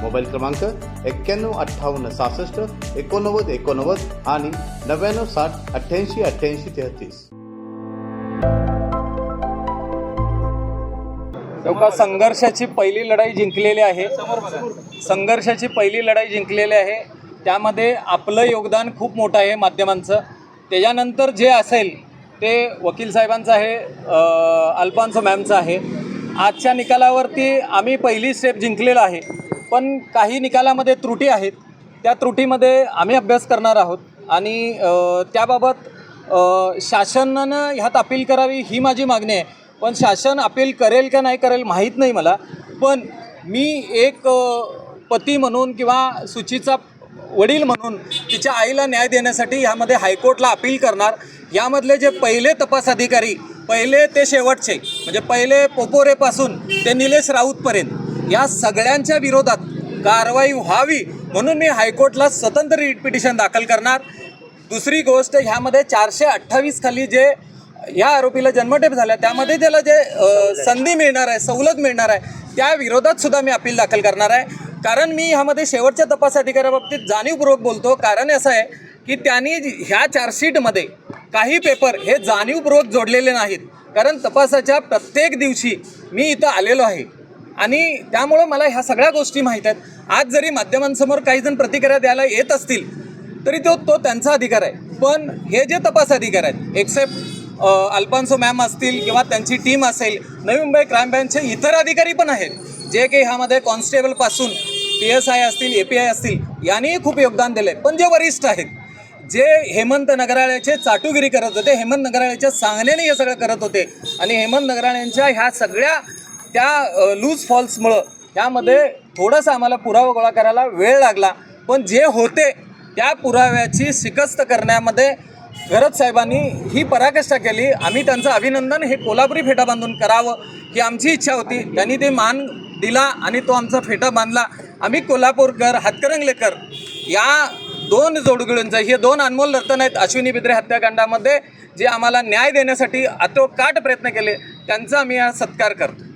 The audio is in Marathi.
मोबाईल क्रमांक एक्क्याण्णव अठ्ठावन्न सहासष्ट एकोणनव्वद एकोणनव्वद आणि नव्याण्णव साठ अठ्ठ्याऐंशी अठ्ठ्याऐंशी तेहतीस. तेव्हा संघर्षाची पहिली लढाई जिंकलेली आहे. संघर्षाची पहिली लढाई जिंकलेली आहे. त्यामध्ये आपलं योगदान खूप मोठं आहे माध्यमांचं. त्याच्यानंतर जे असेल ते वकील साहेबांचं आहे अल्पांचं अल्फान्सो मॅमचं आहे. आजच्या निकालावरती आम्ही पहिली स्टेप जिंकलेलं आहे. पण काही निकालामध्ये त्रुटी आहेत. त्या त्रुटीमध्ये आम्ही अभ्यास करणार आहोत. आणि त्याबाबत शासनानं ह्यात अपील करावी ही माझी मागणी आहे. पण शासन अपील करेल का नाही करेल माहीत नाही मला. पण मी एक पती म्हणून किंवा सुचीचा वडील म्हणून तिच्या आईला न्याय देण्यासाठी ह्यामध्ये हायकोर्टला अपील करणार. यामधले जे पहिले तपास अधिकारी पहिले ते शेवटचे म्हणजे पहिले पोपोरेपासून ते निलेश राऊतपर्यंत या सगळ्यांच्या विरोधात कारवाई व्हावी म्हणून मी हायकोर्टला स्वतंत्र रिट पिटिशन दाखल करणार. दुसरी गोष्ट ह्यामध्ये चारशे अठ्ठावीस खाली जे या आरोपीला जन्मठेप झाल्या त्यामध्ये त्याला जे संधी मिळणार आहे सवलत मिळणार आहे त्या विरोधात सुद्धा मी अपील दाखल करणार आहे. कारण मी ह्यामध्ये शेवटच्या तपास अधिकाऱ्याबाबतीत जाणीवपूर्वक बोलतो. कारण असं आहे की त्यांनी ह्या चार्जशीटमध्ये काही पेपर हे जाणीवपूर्वक जोडलेले नाहीत. कारण तपासाच्या प्रत्येक दिवशी मी इथं आलेलो आहे. आणि त्यामुळं मला ह्या सगळ्या गोष्टी माहीत आहेत. आज जरी माध्यमांसमोर काही जण प्रतिक्रिया द्यायला येत असतील तरी तो तो त्यांचा अधिकार आहे. पण हे जे तपास अधिकार आहेत एक्सेप्ट अल्पांसो मॅम असतील किंवा त्यांची टीम असेल नवी मुंबई क्राईम ब्रँचचे इतर अधिकारी पण आहेत. जे की ह्यामध्ये कॉन्स्टेबलपासून पी एस आय असतील ए पी आय असतील यांनीही खूप योगदान दिलं आहे पण जे वरिष्ठ आहेत जे हेमंत नगराळ्याचे चाटुगिरी करत होते हेमंत नगराळ्याच्या सांगण्याने हे सगळं करत होते आणि हेमंत नगराळ्यांच्या ह्या सगळ्या त्या लूज फॉल्समुळं त्यामध्ये थोडंसं आम्हाला पुरावा गोळा करायला वेळ लागला. पण जे होते त्या पुराव्याची शिकस्त करण्यामध्ये गरज साहेबांनी ही पराकाष्ठा केली. आम्ही त्यांचं अभिनंदन हे कोल्हापुरी फेटा बांधून करावं ही आमची इच्छा होती. त्यांनी ते मान दिला आणि तो आमचा फेटा बांधला. आम्ही कोल्हापूरकर हातकरंगलेकर या दोन जोडगुळींचं हे दोन अनमोल रत्न आहेत अश्विनी बिद्रे हत्याकांडामध्ये जे आम्हाला न्याय देण्यासाठी अतोकाट प्रयत्न केले त्यांचा आम्ही हा सत्कार करतो.